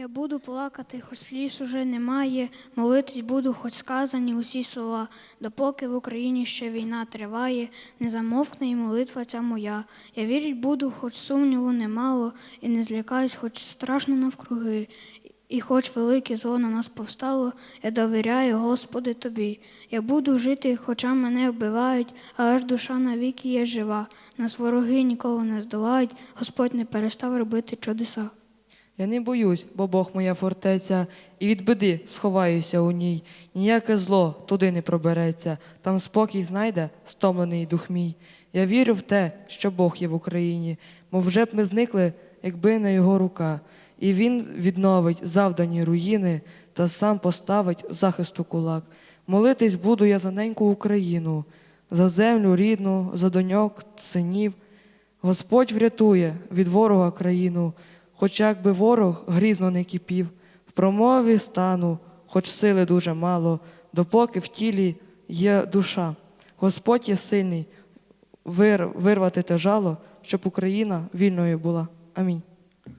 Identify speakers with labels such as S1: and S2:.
S1: Я буду плакати, хоч сліз уже немає, молитись буду, хоч сказані усі слова. Допоки в Україні ще війна триває, не замовкне і молитва ця моя. Я вірить буду, хоч сумніву немало, і не злякаюсь, хоч страшно навкруги. І хоч велике зло на нас повстало, я довіряю, Господи, Тобі. Я буду жити, хоча мене вбивають, але ж душа навіки є жива. Нас вороги ніколи не здолають, Господь не перестав робити чудеса.
S2: Я не боюсь, бо Бог моя фортеця, і від біди сховаюся у ній. Ніяке зло туди не пробереться, там спокій знайде стомлений дух мій. Я вірю в те, що Бог є в Україні, мов вже б ми зникли, якби не його рука. І він відновить завдані руїни та сам поставить захисту кулак. Молитись буду я за неньку Україну, за землю рідну, за доньок, синів. Господь врятує від ворога країну, хоч якби ворог грізно не кипів, в промові стану, хоч сили дуже мало, допоки в тілі є душа. Господь є сильний вир, вирвати те жало, щоб Україна вільною була. Амінь.